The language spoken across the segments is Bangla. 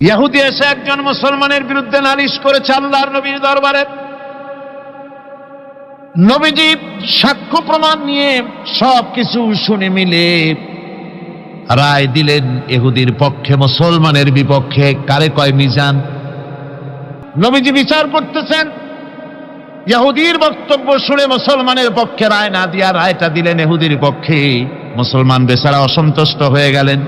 ইহুদি এসে একজন মুসলমানের বিরুদ্ধে নালিশ করেছে আল্লাহর নবীর দরবারে। নবীজি সাক্ষ্য প্রমাণ নিয়ে সব কিছু শুনে মিলে রায় দিলেন এহুদির পক্ষে, মুসলমানের বিপক্ষে, কারে কয় মিজান? নবীজি বিচার করতেছেন। ইহুদির বক্তব্য শুনে মুসলমানের পক্ষে রায় না দিয়া রায়টা দিলেন এহুদির পক্ষে। মুসলমান বেচারা অসন্তুষ্ট হয়ে গেলেন।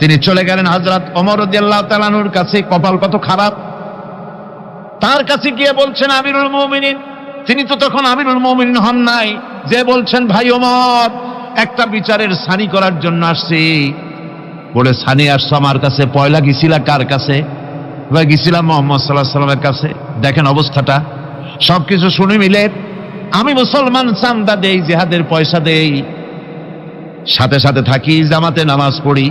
তিনি চলে গেলেন হজরত অমর উদ্দিল্লাহ তালানুর কাছে, কপাল কত খারাপ। তার কাছে গিয়ে বলছেন, আমিরুল মমিনিন। তিনি তো তখন আমিরুল মমিনিন হন নাই। যে বলছেন, ভাই ওমর, একটা বিচারের সানি করার জন্য আসছি। বলে, সানি আসছো আমার কাছে, পয়লা গেছিলা কার কাছে? এবার গেছিলাম মোহাম্মদ সাল্লাহ সাল্লামের কাছে। দেখেন অবস্থাটা। সবকিছু শুনে মিলে, আমি মুসলমান, চান্দা দেই, জেহাদের পয়সা দেই। সাথে সাথে থাকি, জামাতে নামাজ পড়ি।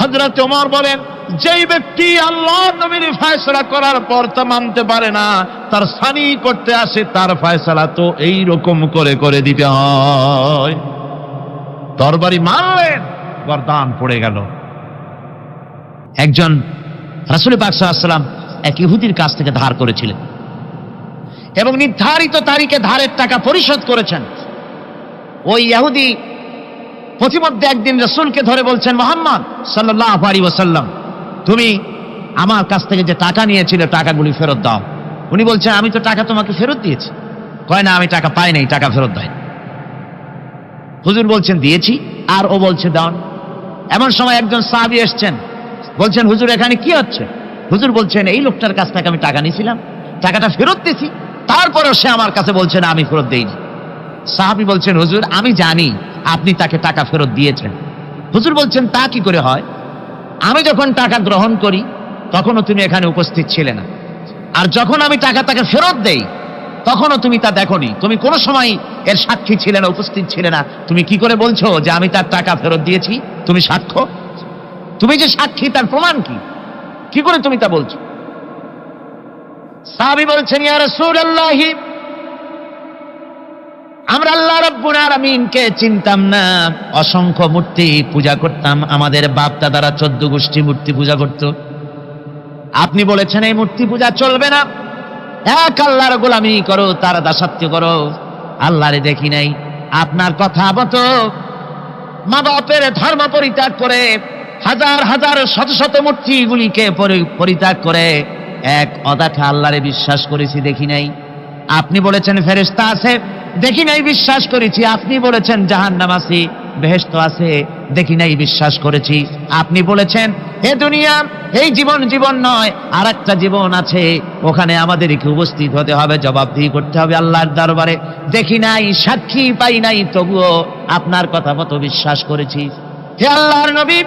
হজরত ওমর বলেন, যেই ব্যক্তি আল্লাহ নবীর ফয়সলা করার পর তা মানতে পারে না, তার সানি করতে আসে, তার ফয়সলা তো এই রকম করে করে দিতে হয়। তরবারি মারলেন, গরদান পড়ে গেল। একজন রাসুল পাকসাল্লাম এক ইহুদির কাছ থেকে ধার করেছিলেন এবং নির্ধারিত তারিখে ধারের টাকা পরিশোধ করেছেন। ওই ইহুদি প্রতিমধ্যে একদিন রসুলকে ধরে বলছেন, মোহাম্মদ সাল্লাহ আলী ওসাল্লাম তুমি আমার কাছ থেকে যে টাকা নিয়েছিলে, টাকাগুলি ফেরত দাও। উনি বলছেন, আমি তো টাকা তোমাকে ফেরত দিয়েছি। কয়, না, আমি টাকা পাই নাই, টাকা ফেরত দেয় হুজুর বলছেন, দিয়েছি। আর ও বলছে, দাও। এমন সময় একজন সাহাবি এসছেন, বলছেন, হুজুর, এখানে কি হচ্ছে? হুজুর বলছেন, এই লোকটার কাছ থেকে আমি টাকা নিয়েছিলাম, টাকাটা ফেরত দিয়েছি, তারপরেও সে আমার কাছে বলছে, না, আমি ফেরত দেইনি সাহাবি বলছেন, হুজুর, আমি জানি আপনি তাকে টাকা ফেরত দিয়েছেন। হুজুর বলছেন, তা কি করে হয়? আমি যখন টাকা গ্রহণ করি, তখনও তুমি এখানে উপস্থিত ছিলে না। আর যখন আমি টাকা তাকে ফেরত দেই, তখনও তুমি তা দেখনি। তুমি কোনো সময় এর সাক্ষী ছিলে না, উপস্থিত ছিলে না। তুমি কি করে বলছো যে আমি তার টাকা ফেরত দিয়েছি? তুমি সাক্ষ্য? তুমি যে সাক্ষী, তার প্রমাণ কি? কি করে তুমি তা বলছো? সাহাবি বলছেন, ইয়া রাসূলুল্লাহি আমরা আল্লাহ রব্বুল আলামিনকে চিনতাম না। অসংখ্য মূর্তি পূজা করতাম। আমাদের বাপ দাদারা চোদ্দ গোষ্ঠী মূর্তি পূজা করত। আপনি বলেছেন, এই মূর্তি পূজা চলবে না। এক আল্লাহর গোলামি করো, তার দাসত্ব করো। আল্লাহরে দেখি নাই। আপনার কথা মতো মা বাপের ধর্ম পরিত্যাগ করে, হাজার হাজার শত শত মূর্তিগুলিকে পরি- পরিত্যাগ করে, এক অদাখা আল্লাহরে বিশ্বাস করেছি দেখি নাই। আপনি বলেছেন ফেরেস্তা আছে, দেখি নাই বিশ্বাস করেছি। আপনি বলেছেন জাহান্নাম আছে বেহেস্ত আছে, দেখি নাই বিশ্বাস করেছি। আপনি বলেছেন এ দুনিয়া, এই জীবন জীবন নয় আর একটা জীবন আছে, ওখানে আমাদেরকে উপস্থিত হতে হবে, জবাবদিহি করতে হবে আল্লাহর দরবারে। দেখি নাই, সাক্ষী পাই নাই, তবুও আপনার কথা মতো বিশ্বাস করেছি। হে আল্লাহর নবী,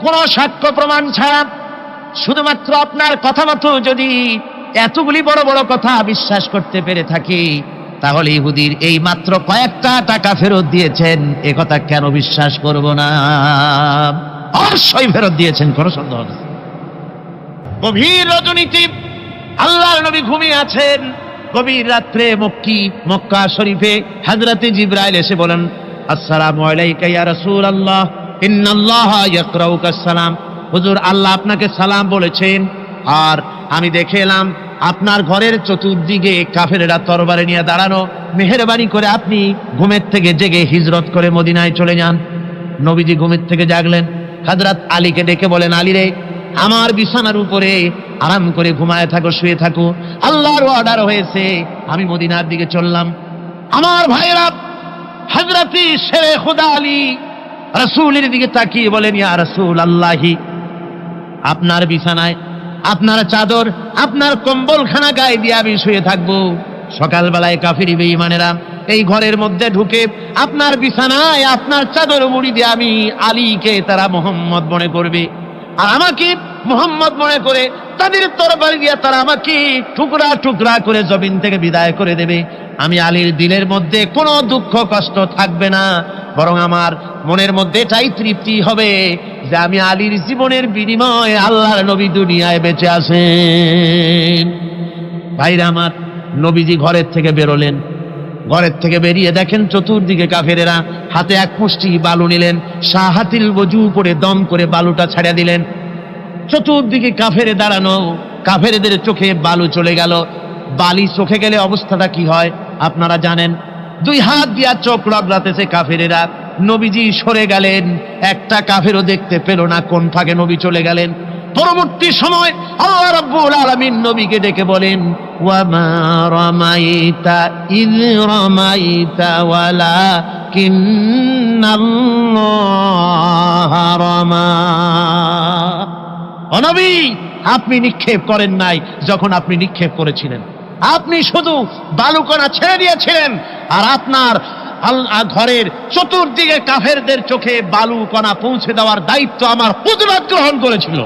কোন সাক্ষ্য প্রমাণ ছাড়া শুধুমাত্র আপনার কথা মতো যদি এতগুলি বড় বড় কথা বিশ্বাস করতে পেরে থাকি, তাহলে ইহুদির এই মাত্র কয়েকটা টাকা ফেরত দিয়েছেন, এ কথা কেন বিশ্বাস করব না? অবশ্যই ফেরত দিয়েছেন, কোনো সন্দেহ নেই। গভীর রজনীতি, আল্লাহর নবী ঘুমিয়ে আছেন, গভীর রাত্রে মক্কি, মক্কা শরীফে হাজরাতে জিব্রাইল এসে বলেন, আসসালামু আলাইকা ইয়া রাসূলুল্লাহ, ইন্নাল্লাহ ইয়াকরাউকা সালাম। হুজুর, আল্লাহ আপনাকে সালাম বলেছেন, আর আমি দেখে এলাম আপনার ঘরের চতুর্দিকে কাফেরেরা তরবারে নিয়ে দাঁড়ানো, মেহেরবানি করে আপনি ঘুমের থেকে জেগে হিজরত করে মদিনায় চলে যান। নবীজি ঘুমের থেকে জাগলেন। হাজরাত আলীকে ডেকে বলেন, আলী রে, আমার বিছানার উপরে আরাম করে ঘুমায় থাকো, শুয়ে থাকো। আল্লাহর অর্ডার হয়েছে, আমি মদিনার দিকে চললাম। আমার ভাইরা হজরতি শেরে খুদা আলী রসুলের দিকে তাকিয়ে বলেন, ইয়া রসুল আল্লাহি আপনার বিছানায় আপনার চাদর, আপনার কম্বলখানা গায়ে দিয়ে আমি শুয়ে থাকব। সকালবেলায় কাফিরি বেঈমানেরা এই ঘরের মধ্যে ঢুকে আপনার বিছানায় আপনার চাদর মুড়ি দিয়ে আমি আলীকে তারা মোহাম্মদ মনে করবে। আর আমাকে মোহাম্মদ মনে করে তাদের তরবারি দিয়ে তারা আমাকে টুকরা টুকরা করে জমিন থেকে বিদায় করে দেবে। আমি আলীর দিলের মধ্যে কোনো দুঃখ কষ্ট থাকবে না। বরং আমার মনের মধ্যে এটাই তৃপ্তি হবে যে আমি আলীর জীবনের বিনিময়ে আল্লাহর নবী দুনিয়ায় বেঁচে আছেন। ভাইরা আমার, নবীজি ঘরের থেকে বেরোলেন। ঘরের থেকে বেরিয়ে দেখেন চতুর্দিকে কাফেরেরা হাতে এক মুষ্টি বালু নিলেন শাহাতিল বজু করে দম করে বালুটা ছাড়িয়ে দিলেন। চতুর্দিকে কাফেরে দাঁড়ানো, কাফেরেদের চোখে বালু চলে গেল। বালি চোখে গেলে অবস্থাটা কি হয় আপনারা জানেন? দুই হাত দিয়া চোখ রগড়াতেছে কাফেরেরা। নবীজি সরে গেলেন। একটা কাফেরও দেখতে পেল না, কোন ফাঁকে নবী চলে গেলেন। পরবর্তী সময় আল্লাহ রাব্বুল আলামিন নবীকে ডেকে বলেন ওয়ামা রামাইতা ইয রামাইতা ওয়ালাকিন্নাল্লাহা রামা। অনবী, আপনি নিক্ষেপ করেন নাই যখন আপনি নিক্ষেপ করেছিলেন। আপনি শুধু বালুকণা ছেড়ে দিয়েছিলেন, আর আপনার ঘরের চতুর্দিকে কাফেরদের চোখে বালু কণা পৌঁছে দেওয়ার দায়িত্ব আমার হুজুরাত গ্রহণ করেছিল।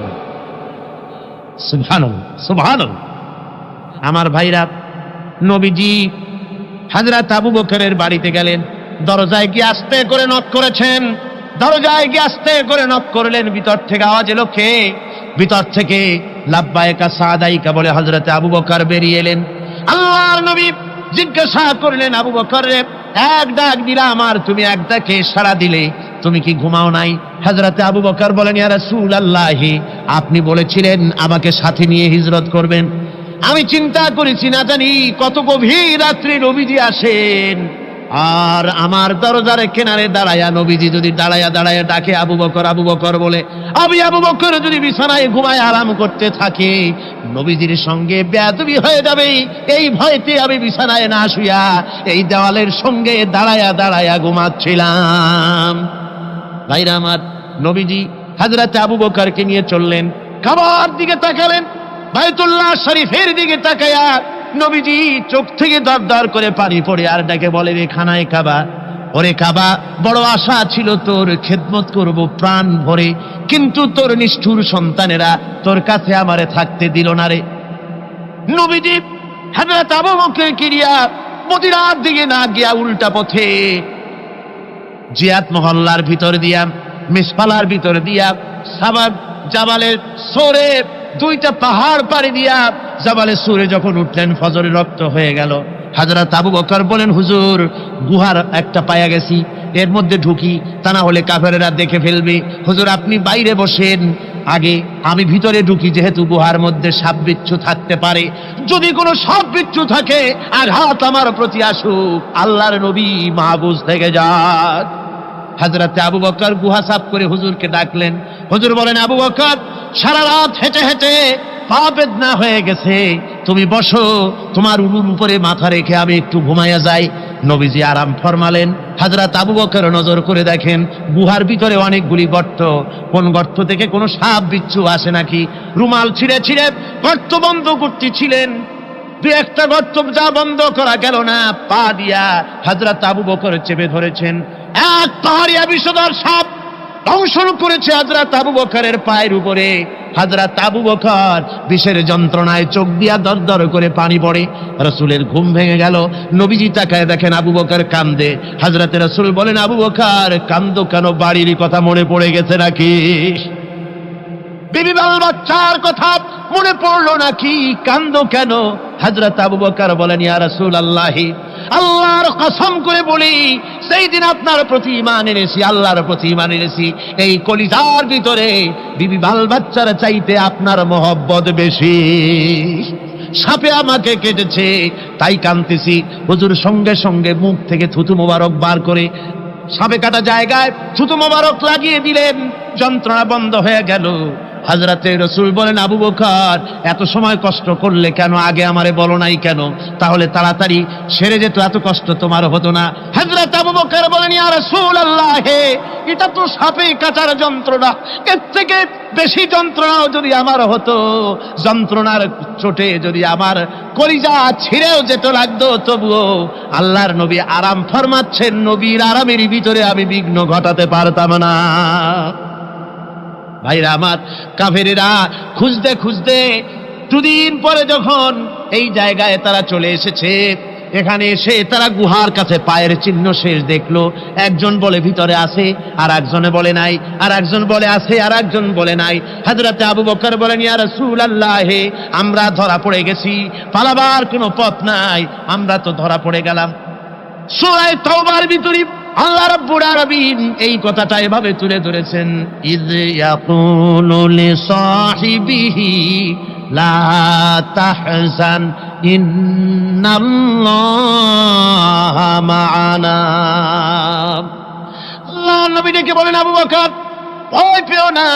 আমার ভাইরা, নবীজি হাজরাত আবু বকরের বাড়িতে গেলেন, দরজায় গিয়ে আস্তে করে নক করেছেন। দরজায় গিয়ে আস্তে করে নক করলেন, ভিতর থেকে আওয়াজ এলো কে? ভিতর থেকে লাব্বায়কা সাদাইকা বলে হজরতে আবু বকর বেরিয়ে এলেন। আল্লাহর নবী জিজ্ঞাসা করলেন, আবু বকর এক ডাক দিলাম আর তুমি এক ডাকে সাড়া দিলে, তুমি কি ঘুমাও নাই? হজরতে আবু বকর বলেন, ইয়া রাসূল আল্লাহি আপনি বলেছিলেন আমাকে সাথে নিয়ে হিজরত করবেন। আমি চিন্তা করেছি, না জানি কত গভীর রাত্রি নবীজি আসেন। আর আমার দরজারে কেনারে দাঁড়ায়া নবীজি যদি দাঁড়ায়া দাঁড়ায়া ডাকে, আবু বকর আবু বকর বলে, আমি আবু বকর যদি বিছানায় ঘুমায় আরাম করতে থাকে নবীজির সঙ্গে বেয়াদবি হয়ে যাবে। এই ভয়তে আমি বিছানায় না শুয়া এই দেওয়ালের সঙ্গে দাঁড়ায়া দাঁড়ায়া ঘুমাচ্ছিলাম। ভাইরা আমার, নবীজি হাজরাতে আবু বকরকে নিয়ে চললেন খাবার দিকে তাকালেন, বাইতুল্লাহ শরীফের দিকে তাকায়া নবীজি চোখ থেকে দর দর করে পানি পড়ে আর ডাকে বলে রে খানায় কাবা, ওরে কাবা, বড় আশা ছিল তোর, খেদমত করব, প্রাণ ভরে কিন্তু তোর নিষ্ঠুর সন্তানেরা তোর কাছে আমারে থাকতে দিল না রে। নবীজি হাজরত আবু বকর কিরিয়া মদিনার দিকে না গিয়া উল্টা পথে জিয়াত মহল্লার ভিতর দিয়া, মিসপালার ভিতর দিয়া, সাবাব জাবালের সোরে দুইটা পাহাড় পাড়ি দিয়া জাবালে সুরে যখন উঠলেন ফজরে রক্ত হয়ে গেল। হাজরা তাবু বকর বলেন হুজুর, গুহার একটা পায়া গেছি। এর মধ্যে ঢুকি, তা না হলে কাফেরেরা দেখে ফেলবে। হুজুর, আপনি বাইরে বসেন। আগে আমি ভিতরে ঢুকি, যেহেতু গুহার মধ্যে সাপ বিচ্ছু থাকতে পারে। যদি কোনো সাপ বিচ্ছু থাকে আঘাত আমার প্রতি আসুক, আল্লাহর নবী মাহবুজ থেকে যাক হাজরাতে আবু বকর গুহা সাফ করে হুজুরকে ডাকলেন। হুজুর বলেন, আবু বকর, সারা রাত হেঁটে হেঁটে পা বেদনা হয়ে গেছে। তুমি বসো, তোমার উলুর উপরে মাথা রেখে আমি একটু ঘুমাইয়া যাই। নবীজি আরাম ফরমালেন। হাজরা আবু বকর নজর করে দেখেন, গুহার ভিতরে অনেকগুলি গর্ত। কোন গর্ত থেকে কোনো সাপ, বিচ্ছু আসে নাকি? রুমাল ছিঁড়ে ছিঁড়ে গর্ত বন্ধ করতেছিলেন। দু একটা গর্ত যা বন্ধ করা গেল না, পা দিয়া হাজরা আবু বকর চেপে ধরেছেন। এক পাহাড়িয়া বিষধর সাপ দংশন করেছে হাজরা আবু বকরের পায়ের উপরে। হাজরাত তাবু বকর বিষের যন্ত্রণায় চোখ দিয়া দর দর করে পানি পড়ে। রসুলের ঘুম ভেঙে গেল। নবীজি তাকায় দেখেন আবু বকর কান্দে। হাজরাতে রসুল বলেন, আবু বকর, কান্দো কেন? বাড়ির কথা মনে পড়ে গেছে নাকি? বিবি বাচ্চার কথা মনে পড়ল নাকি? কান্দ কেন? হজরত আবু বকর বলেন, ইয়া রাসূল আল্লাহি আল্লাহর কসম করে বলি সেই দিন আপনার প্রতি ইমান এনেছি, আল্লাহর প্রতি ইমান এনেছি। এই কলিজার ভিতরে বিবি বাল বাচ্চার চাইতে আপনার মহব্বত বেশি। সাপে আমাকে কেটেছে, তাই কাঁদতেছি। হুজুর সঙ্গে সঙ্গে মুখ থেকে থুতু মোবারক বার করে সাপে কাটা জায়গায় থুতু মোবারক লাগিয়ে দিলেন। যন্ত্রণা বন্ধ হয়ে গেল। হাজরাতে রসুল বলেন, আবু বকর, এত সময় কষ্ট করলে কেন? আগে আমারে বলো নাই কেন? তাহলে তাড়াতাড়ি সেরে যেত, এত কষ্ট তোমার হতো না। হাজরাত আবু বকর বলেন, ইয়া রাসূল আল্লাহ হে, এটা তো সাপে কাটার যন্ত্রণা। এর থেকে বেশি যন্ত্রণাও যদি আমার হতো, যন্ত্রণার চোটে যদি আমার কলিজা ছিঁড়েও যেত লাগতো, তবুও আল্লাহর নবী আরাম ফরমাচ্ছেন, নবীর আরামের ভিতরে আমি বিঘ্ন ঘটাতে পারতাম না। ভাইরা আমার, কাফেরেরা খুঁজতে খুঁজতে দুদিন পরে যখন এই জায়গায় তারা চলে এসেছে, এখানে এসে তারা গুহার কাছে পায়ের চিহ্ন শেষ দেখল। একজন বলে, ভিতরে আছে। আর একজনে বলে, নাই। আর একজন বলে, আছে। আর একজন বলে, নাই। হাজরাতে আবু বকর বলেন, ইয়া রাসূল আল্লাহ আমরা ধরা পড়ে গেছি। পালাবার কোনো পথ নাই। আমরা তো ধরা পড়ে গেলাম। সূরা তওবার ভিতরে আল্লাহ রাব্বুল আরবিন এই কথাটা এভাবে তুলে ধরেছেন ইয ইয়াকুলু লিসাহিবিহি লা তাহজান, ইন্নাল্লাহা মা'ানা। নবী ডেকে বলেন, আবু বকর, ভয় পেও না